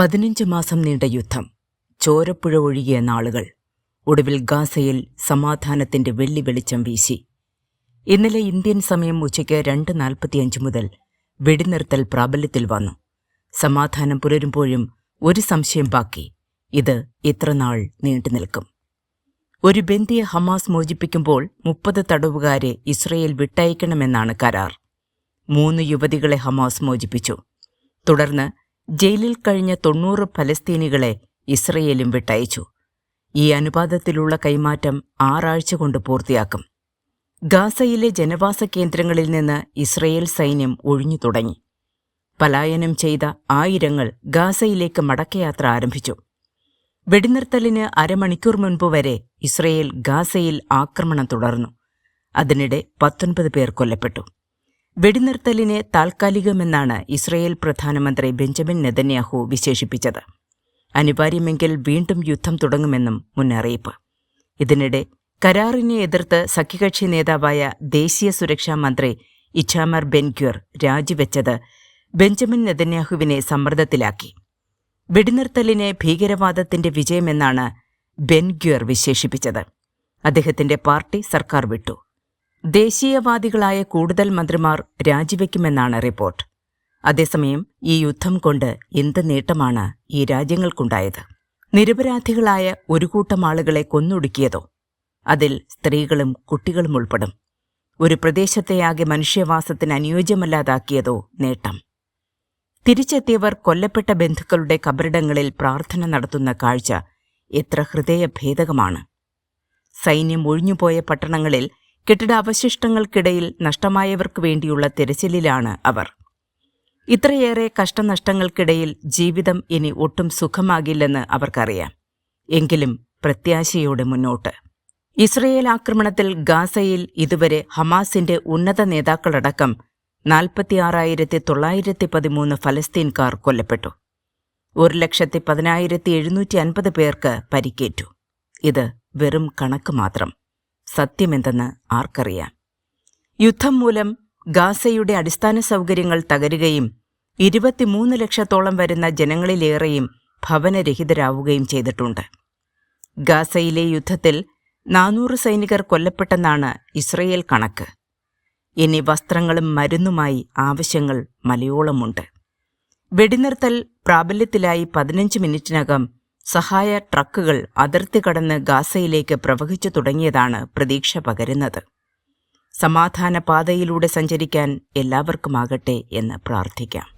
പതിനഞ്ച് മാസം നീണ്ട യുദ്ധം. ചോരപ്പുഴ ഒഴുകിയ നാളുകൾ. ഒടുവിൽ ഗാസയിൽ സമാധാനത്തിന്റെ വെള്ളി വെളിച്ചം വീശി. ഇന്നലെ ഇന്ത്യൻ സമയം ഉച്ചയ്ക്ക് രണ്ട് നാൽപ്പത്തിയഞ്ച് മുതൽ വെടിനിർത്തൽ പ്രാബല്യത്തിൽ വന്നു. സമാധാനം പുലരുമ്പോഴും ഒരു സംശയം ബാക്കി. ഇത് ഇത്രനാൾ നീണ്ടുനിൽക്കും നീണ്ടു നിൽക്കും. ഒരു ബന്ദിയെ ഹമാസ് മോചിപ്പിക്കുമ്പോൾ മുപ്പത് തടവുകാരെ ഇസ്രയേൽ വിട്ടയക്കണമെന്നാണ് കരാർ. മൂന്ന് യുവതികളെ ഹമാസ് മോചിപ്പിച്ചു. തുടർന്ന് ജയിലിൽ കഴിഞ്ഞ തൊണ്ണൂറ് ഫലസ്തീനികളെ ഇസ്രയേലും വിട്ടയച്ചു. ഈ അനുപാതത്തിലുള്ള കൈമാറ്റം ആറാഴ്ച കൊണ്ട് പൂർത്തിയാക്കും. ഗാസയിലെ ജനവാസ കേന്ദ്രങ്ങളിൽ നിന്ന് ഇസ്രയേൽ സൈന്യം ഒഴിഞ്ഞു തുടങ്ങി. പലായനം ചെയ്ത ആയിരങ്ങൾ ഗാസയിലേക്ക് മടക്കയാത്ര ആരംഭിച്ചു. വെടിനിർത്തലിന് അരമണിക്കൂർ മുൻപ് വരെ ഇസ്രയേൽ ഗാസയിൽ ആക്രമണം തുടർന്നു. അതിനിടെ പത്തൊൻപത് പേർ കൊല്ലപ്പെട്ടു. വെടിനിർത്തലിനെ താൽക്കാലികമെന്നാണ് ഇസ്രയേൽ പ്രധാനമന്ത്രി ബെഞ്ചമിൻ നെതന്യാഹു വിശേഷിപ്പിച്ചത്. അനിവാര്യമെങ്കിൽ വീണ്ടും യുദ്ധം തുടങ്ങുമെന്നും മുന്നറിയിപ്പ്. ഇതിനിടെ കരാറിനെ എതിർത്ത് സഖ്യകക്ഷി നേതാവായ ദേശീയ സുരക്ഷാ മന്ത്രി ഇച്ചാമർ ബെൻഗ്യുർ രാജിവെച്ചത് ബെഞ്ചമിൻ നെതന്യാഹുവിനെ സമ്മർദ്ദത്തിലാക്കി. വെടിനിർത്തലിനെ ഭീകരവാദത്തിന്റെ വിജയമെന്നാണ് ബെൻഗ്യുർ വിശേഷിപ്പിച്ചത്. അദ്ദേഹത്തിന്റെ പാർട്ടി സർക്കാർ വിട്ടു. ദേശീയവാദികളായ കൂടുതൽ മന്ത്രിമാർ രാജിവെക്കുമെന്നാണ് റിപ്പോർട്ട്. അതേസമയം ഈ യുദ്ധം കൊണ്ട് എന്ത് നേട്ടമാണ് ഈ രാജ്യങ്ങൾക്കുണ്ടായത്? നിരപരാധികളായ ഒരു കൂട്ടം ആളുകളെ കൊന്നൊടുക്കിയതോ? അതിൽ സ്ത്രീകളും കുട്ടികളും ഉൾപ്പെടും. ഒരു പ്രദേശത്തെയാകെ മനുഷ്യവാസത്തിന് അനുയോജ്യമല്ലാതാക്കിയതോ നേട്ടം. തിരിച്ചെത്തിയവർ കൊല്ലപ്പെട്ട ബന്ധുക്കളുടെ കബറിടങ്ങളിൽ പ്രാർത്ഥന നടത്തുന്ന കാഴ്ച എത്ര ഹൃദയഭേദകമാണ്. സൈന്യം ഒഴിഞ്ഞുപോയ പട്ടണങ്ങളിൽ കെട്ടിടാവശിഷ്ടങ്ങൾക്കിടയിൽ നഷ്ടമായവർക്ക് വേണ്ടിയുള്ള തിരച്ചിലിലാണ് അവർ. ഇത്രയേറെ കഷ്ടനഷ്ടങ്ങൾക്കിടയിൽ ജീവിതം ഇനി ഒട്ടും സുഖമാകില്ലെന്ന് അവർക്കറിയാം. എങ്കിലും പ്രത്യാശയോടെ മുന്നോട്ട്. ഇസ്രയേൽ ആക്രമണത്തിൽ ഗാസയിൽ ഇതുവരെ ഹമാസിന്റെ ഉന്നത നേതാക്കളടക്കം നാൽപ്പത്തിയാറായിരത്തി തൊള്ളായിരത്തി പതിമൂന്ന് ഫലസ്തീൻകാർ കൊല്ലപ്പെട്ടു. ഒരു ലക്ഷത്തി പതിനായിരത്തി എഴുന്നൂറ്റി അൻപത് പേർക്ക് പരിക്കേറ്റു. ഇത് വെറും കണക്ക് മാത്രം. സത്യമെന്തെന്ന് ആർക്കറിയാം? യുദ്ധം മൂലം ഗാസയുടെ അടിസ്ഥാന സൗകര്യങ്ങൾ തകരുകയും ഇരുപത്തിമൂന്ന് ലക്ഷത്തോളം വരുന്ന ജനങ്ങളിലേറെയും ഭവനരഹിതരാവുകയും ചെയ്തിട്ടുണ്ട്. ഗാസയിലെ യുദ്ധത്തിൽ നാനൂറ് സൈനികർ കൊല്ലപ്പെട്ടെന്നാണ് ഇസ്രയേൽ കണക്ക്. ഇനി വസ്ത്രങ്ങളും മരുന്നുമായി ആവശ്യങ്ങൾ മലയോളമുണ്ട്. വെടിനിർത്തൽ പ്രാബല്യത്തിലായി പതിനഞ്ച് മിനിറ്റിനകം സഹായ ട്രക്കുകൾ അതിർത്തി കടന്ന് ഗാസയിലേക്ക് പ്രവഹിച്ചു തുടങ്ങിയതാണ് പ്രതീക്ഷ പകരുന്നത്. സമാധാന പാതയിലൂടെ സഞ്ചരിക്കാൻ എല്ലാവർക്കുമാകട്ടെ എന്ന് പ്രാർത്ഥിക്കാം.